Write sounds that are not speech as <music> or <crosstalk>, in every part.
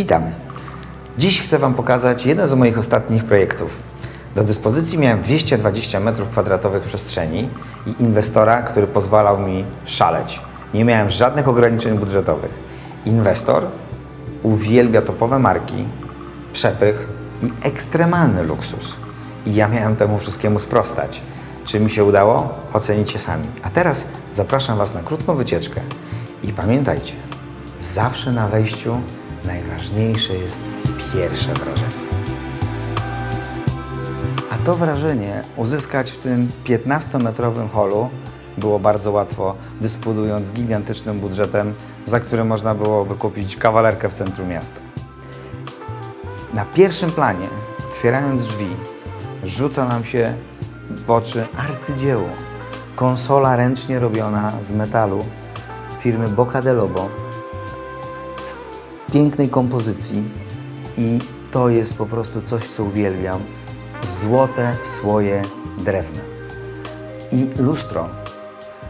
Witam. Dziś chcę Wam pokazać jeden z moich ostatnich projektów. Do dyspozycji miałem 220 m2 przestrzeni i inwestora, który pozwalał mi szaleć. Nie miałem żadnych ograniczeń budżetowych. Inwestor uwielbia topowe marki, przepych i ekstremalny luksus. I ja miałem temu wszystkiemu sprostać. Czy mi się udało? Ocenicie sami. A teraz zapraszam Was na krótką wycieczkę. I pamiętajcie, zawsze na wejściu najważniejsze jest pierwsze wrażenie. A to wrażenie uzyskać w tym 15-metrowym holu było bardzo łatwo, dysponując gigantycznym budżetem, za który można byłoby kupić kawalerkę w centrum miasta. Na pierwszym planie, otwierając drzwi, rzuca nam się w oczy arcydzieło. Konsola ręcznie robiona z metalu firmy Boca de Lobo pięknej kompozycji i to jest po prostu coś, co uwielbiam. Złote słoje drewna. I lustro,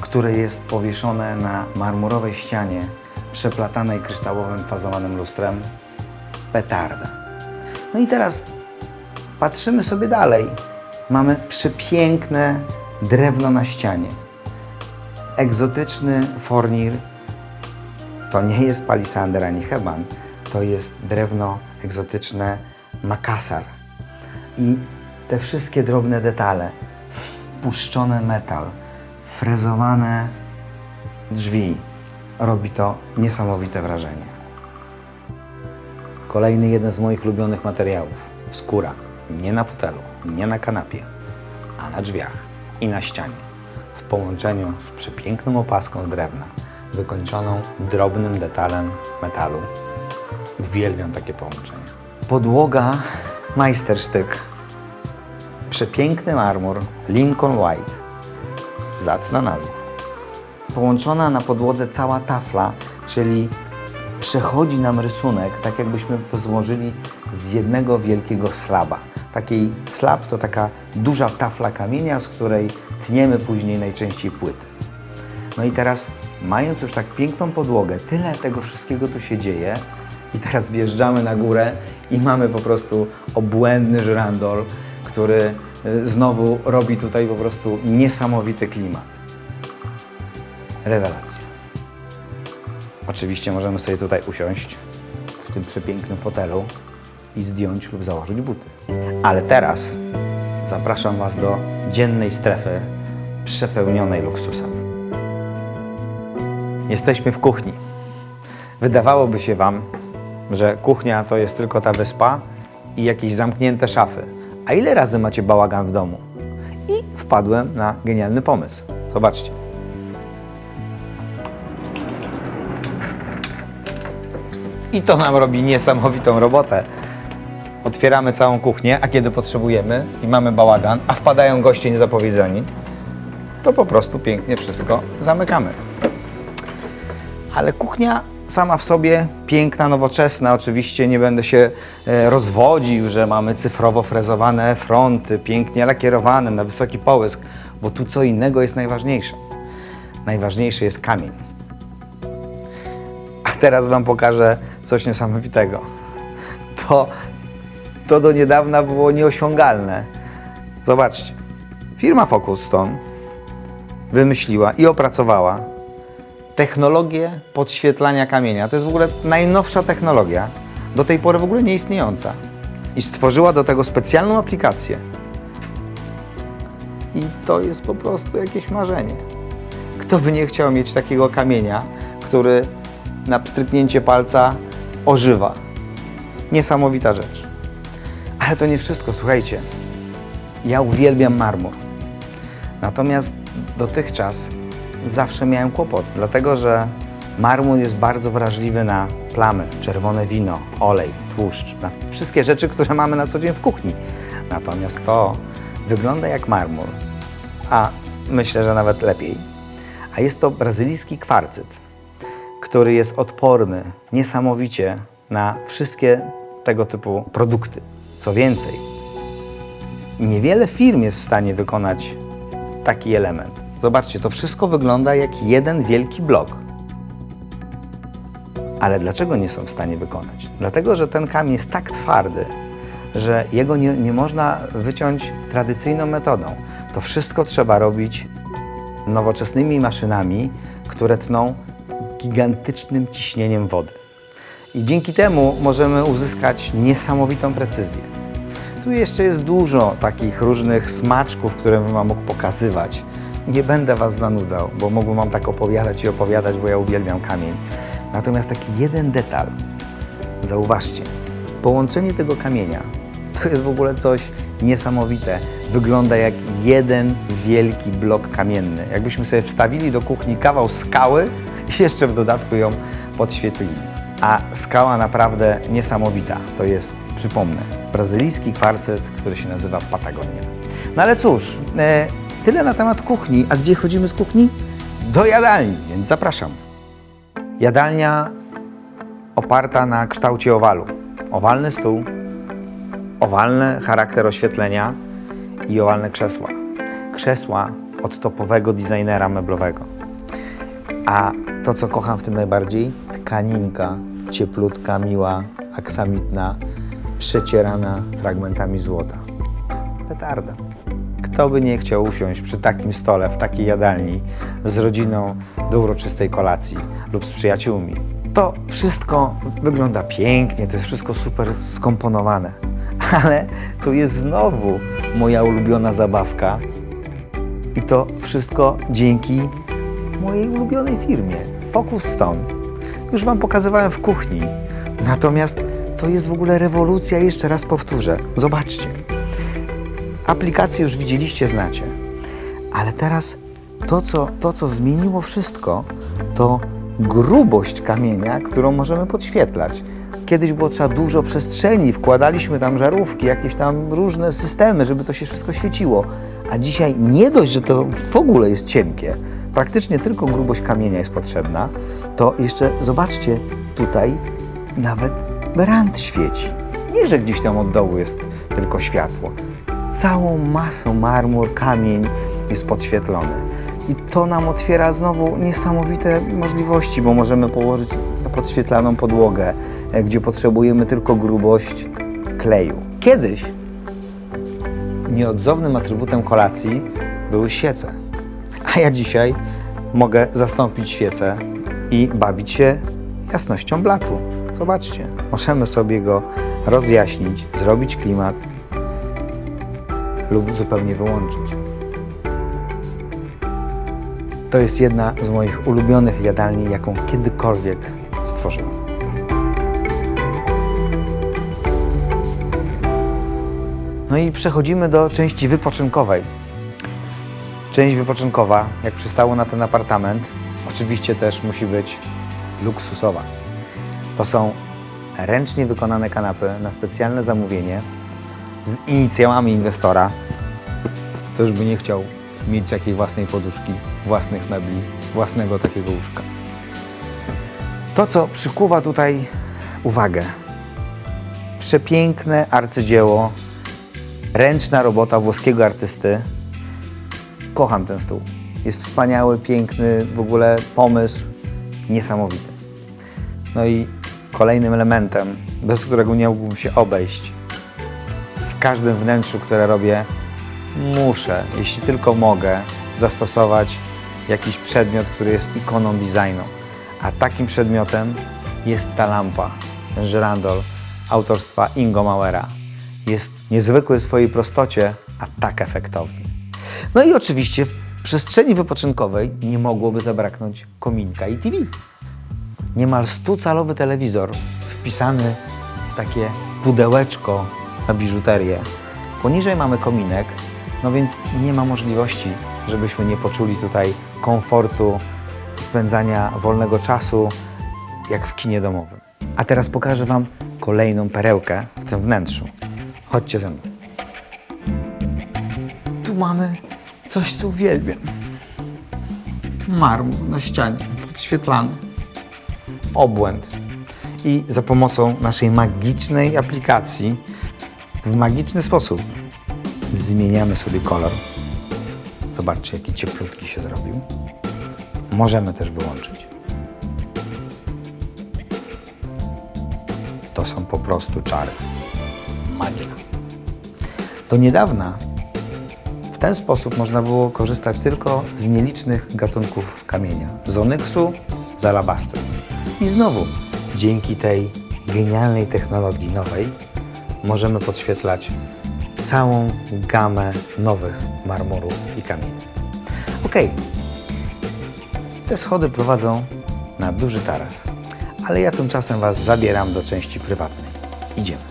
które jest powieszone na marmurowej ścianie, przeplatanej kryształowym fazowanym lustrem, petarda. No i teraz patrzymy sobie dalej. Mamy przepiękne drewno na ścianie. Egzotyczny fornir. To nie jest palisander ani heban. To jest drewno egzotyczne Makassar. I te wszystkie drobne detale, wpuszczony metal, frezowane drzwi, robi to niesamowite wrażenie. Kolejny jeden z moich ulubionych materiałów. Skóra. Nie na fotelu, nie na kanapie, a na drzwiach i na ścianie. W połączeniu z przepiękną opaską drewna, wykończoną drobnym detalem metalu. Uwielbiam takie połączenia. Podłoga majstersztyk. Przepiękny marmur Lincoln White. Zacna nazwa. Połączona na podłodze cała tafla, czyli przechodzi nam rysunek, tak jakbyśmy to złożyli z jednego wielkiego slaba. Taki slab to taka duża tafla kamienia, z której tniemy później najczęściej płyty. No i teraz, mając już tak piękną podłogę, tyle tego wszystkiego tu się dzieje, i teraz wjeżdżamy na górę i mamy po prostu obłędny żyrandol, który y, znowu robi tutaj po prostu niesamowity klimat. Rewelacja. Oczywiście możemy sobie tutaj usiąść w tym przepięknym fotelu i zdjąć lub założyć buty. Ale teraz zapraszam Was do dziennej strefy przepełnionej luksusem. Jesteśmy w kuchni. Wydawałoby się Wam, że kuchnia to jest tylko ta wyspa i jakieś zamknięte szafy. A ile razy macie bałagan w domu? I wpadłem na genialny pomysł. Zobaczcie. I to nam robi niesamowitą robotę. Otwieramy całą kuchnię, a kiedy potrzebujemy i mamy bałagan, a wpadają goście niezapowiedzeni, to po prostu pięknie wszystko zamykamy. Ale kuchnia sama w sobie piękna, nowoczesna. Oczywiście nie będę się e, rozwodził, że mamy cyfrowo frezowane fronty, pięknie lakierowane na wysoki połysk, bo tu co innego jest najważniejsze. Najważniejszy jest kamień. A teraz Wam pokażę coś niesamowitego. To, to do niedawna było nieosiągalne. Zobaczcie. Firma Focus Stone wymyśliła i opracowała technologię podświetlania kamienia. To jest w ogóle najnowsza technologia, do tej pory w ogóle nieistniejąca. I stworzyła do tego specjalną aplikację. I to jest po prostu jakieś marzenie. Kto by nie chciał mieć takiego kamienia, który na pstryknięcie palca ożywa? Niesamowita rzecz. Ale to nie wszystko, słuchajcie. Ja uwielbiam marmur. Natomiast dotychczas zawsze miałem kłopot, dlatego że marmur jest bardzo wrażliwy na plamy, czerwone wino, olej, tłuszcz, na wszystkie rzeczy, które mamy na co dzień w kuchni. Natomiast to wygląda jak marmur, a myślę, że nawet lepiej. A jest to brazylijski kwarcyt, który jest odporny niesamowicie na wszystkie tego typu produkty. Co więcej, niewiele firm jest w stanie wykonać taki element. Zobaczcie, to wszystko wygląda jak jeden wielki blok. Ale dlaczego nie są w stanie wykonać? Dlatego, że ten kamień jest tak twardy, że jego nie, nie można wyciąć tradycyjną metodą. To wszystko trzeba robić nowoczesnymi maszynami, które tną gigantycznym ciśnieniem wody. I dzięki temu możemy uzyskać niesamowitą precyzję. Tu jeszcze jest dużo takich różnych smaczków, które bym Wam mógł pokazywać. Nie będę Was zanudzał, bo mógłbym Wam tak opowiadać i opowiadać, bo ja uwielbiam kamień. Natomiast taki jeden detal, zauważcie, połączenie tego kamienia <laughs> to jest w ogóle coś niesamowite. Wygląda jak jeden wielki blok kamienny. Jakbyśmy sobie wstawili do kuchni kawał skały i jeszcze w dodatku ją podświetlili. A skała naprawdę niesamowita. To jest, przypomnę, brazylijski kwarcet, który się nazywa Patagonia. No ale cóż, e, tyle na temat kuchni. A gdzie chodzimy z kuchni? Do jadalni, więc zapraszam. Jadalnia oparta na kształcie owalu. Owalny stół, owalny charakter oświetlenia i owalne krzesła. Krzesła od topowego designera meblowego. A to, co kocham w tym najbardziej, tkaninka cieplutka, miła, aksamitna, przecierana fragmentami złota. Petarda. Kto by nie chciał usiąść przy takim stole, w takiej jadalni, z rodziną do uroczystej kolacji lub z przyjaciółmi? To wszystko wygląda pięknie, to jest wszystko super skomponowane. <laughs> Ale tu jest znowu moja ulubiona zabawka. I to wszystko dzięki mojej ulubionej firmie Focus Stone. Już Wam pokazywałem w kuchni. Natomiast to jest w ogóle rewolucja, jeszcze raz powtórzę. Zobaczcie. Aplikacje już widzieliście, znacie. Ale teraz to co, to, co zmieniło wszystko, to grubość kamienia, którą możemy podświetlać. Kiedyś było trzeba dużo przestrzeni, wkładaliśmy tam żarówki, jakieś tam różne systemy, żeby to się wszystko świeciło. A dzisiaj nie dość, że to w ogóle jest cienkie, praktycznie tylko grubość kamienia jest potrzebna, to jeszcze zobaczcie, tutaj nawet rand świeci. Nie, że gdzieś tam od dołu jest tylko światło. Całą masą marmur, kamień jest podświetlony. I to nam otwiera znowu niesamowite możliwości, bo możemy położyć podświetlaną podłogę, e, gdzie potrzebujemy tylko grubość kleju. Kiedyś nieodzownym atrybutem kolacji były świece. A ja dzisiaj mogę zastąpić świecę i bawić się jasnością blatu. Zobaczcie, możemy sobie go rozjaśnić, zrobić klimat lub zupełnie wyłączyć. To jest jedna z moich ulubionych jadalni, jaką kiedykolwiek stworzyłem. No i przechodzimy do części wypoczynkowej. Część wypoczynkowa, jak przystało na ten apartament, oczywiście też musi być luksusowa. To są ręcznie wykonane kanapy na specjalne zamówienie z inicjałami inwestora. To już by nie chciał mieć jakiej własnej poduszki, własnych mebli, własnego takiego łóżka. To, co przykuwa tutaj uwagę, przepiękne arcydzieło, ręczna robota włoskiego artysty. Kocham ten stół. Jest wspaniały, piękny, w ogóle pomysł niesamowity. No i kolejnym elementem, bez którego nie mógłbym się obejść, każdym wnętrzu, które robię, muszę, jeśli tylko mogę, zastosować jakiś przedmiot, który jest ikoną designu. A takim przedmiotem jest ta lampa, ten żyrandol autorstwa Ingo Mauera. Jest niezwykły w swojej prostocie, a tak efektowny. No i oczywiście w przestrzeni wypoczynkowej nie mogłoby zabraknąć kominka i TV. Niemal 100-calowy telewizor wpisany w takie pudełeczko na biżuterię. Poniżej mamy kominek, no więc nie ma możliwości, żebyśmy nie poczuli tutaj komfortu spędzania wolnego czasu jak w kinie domowym. A teraz pokażę Wam kolejną perełkę w tym wnętrzu. Chodźcie ze mną. Tu mamy coś, co uwielbiam. Marmur na ścianie, podświetlany. Obłęd. I za pomocą naszej magicznej aplikacji w magiczny sposób zmieniamy sobie kolor. Zobaczcie, jaki cieplutki się zrobił. Możemy też wyłączyć. to są po prostu czary. Magia. Do niedawna w ten sposób można było korzystać tylko z nielicznych gatunków kamienia. Z onyksu, z alabastru. I znowu, dzięki tej genialnej technologii nowej, możemy podświetlać całą gamę nowych marmurów i kamieni. Ok, te schody prowadzą na duży taras, ale ja tymczasem Was zabieram do części prywatnej. Idziemy.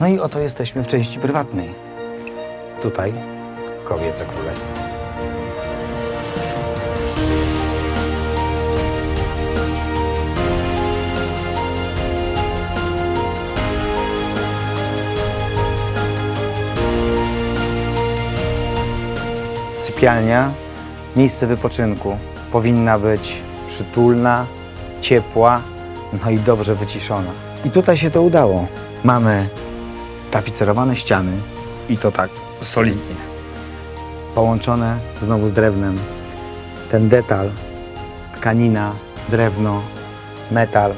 No i oto jesteśmy w części prywatnej. Tutaj kobiece królestwo. Sypialnia, miejsce wypoczynku, powinna być przytulna, ciepła, no i dobrze wyciszona. I tutaj się to udało. Mamy tapicerowane ściany i to tak solidnie. Połączone znowu z drewnem. Ten detal, tkanina, drewno, metal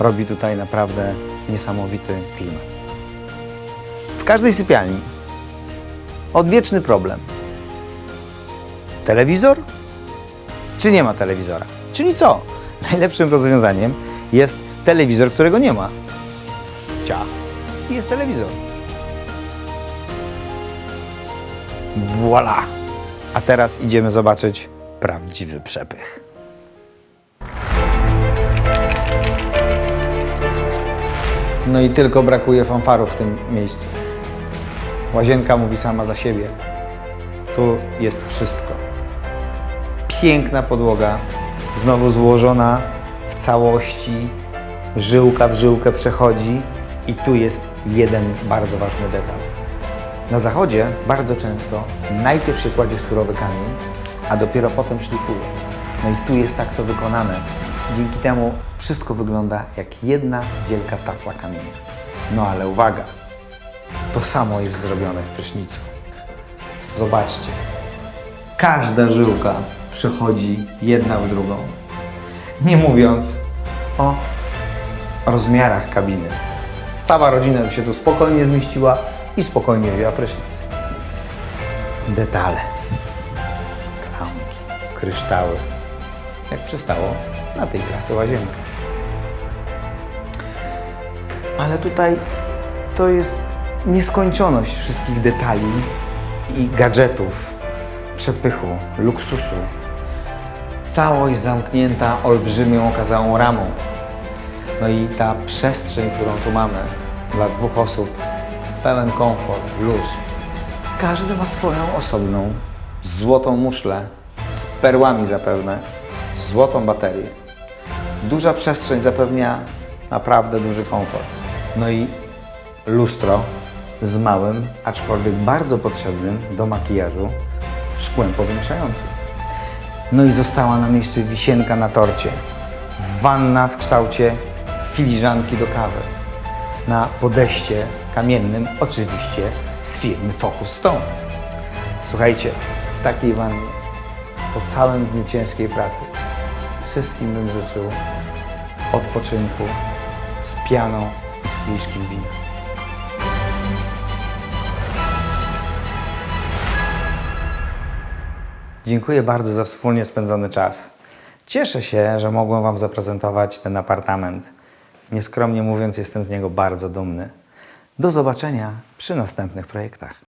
robi tutaj naprawdę niesamowity klimat. W każdej sypialni odwieczny problem. Telewizor? Czy nie ma telewizora? Czyli co? <laughs> Najlepszym rozwiązaniem jest telewizor, którego nie ma. Ciach. I jest telewizor. Voila! A teraz idziemy zobaczyć prawdziwy przepych. No i tylko brakuje fanfarów w tym miejscu. Łazienka mówi sama za siebie. Tu jest wszystko. Piękna podłoga, znowu złożona w całości, żyłka w żyłkę przechodzi i tu jest jeden bardzo ważny detal. Na zachodzie bardzo często najpierw się kładzie surowy kamień, a dopiero potem szlifuje. No i tu jest tak to wykonane. Dzięki temu wszystko wygląda jak jedna wielka tafla kamienia. No ale uwaga, to samo jest zrobione w prysznicu. Zobaczcie, każda żyłka przechodzi jedna w drugą. Nie mówiąc o rozmiarach kabiny. Cała rodzina by się tu spokojnie zmieściła i spokojnie wzięła prysznic. Detale, klamki, kryształy, jak przystało na tej klasy łazienkę. Ale tutaj to jest nieskończoność wszystkich detali i gadżetów, przepychu, luksusu. Całość zamknięta olbrzymią okazałą ramą. No i ta przestrzeń, którą tu mamy dla dwóch osób, pełen komfort, luz. Każdy ma swoją osobną, złotą muszlę, z perłami zapewne, złotą baterię. Duża przestrzeń zapewnia naprawdę duży komfort. No i lustro z małym, aczkolwiek bardzo potrzebnym do makijażu szkłem powiększającym. No i została nam jeszcze wisienka na torcie. Wanna w kształcie filiżanki do kawy. Na podejście kamiennym, oczywiście z firmy Focus Stone. Słuchajcie, w takiej wannie, po całym dniu ciężkiej pracy, wszystkim bym życzył odpoczynku z pianą i z kieliszkiem wina. Dziękuję bardzo za wspólnie spędzony czas. Cieszę się, że mogłem Wam zaprezentować ten apartament. Nieskromnie mówiąc, jestem z niego bardzo dumny. Do zobaczenia przy następnych projektach.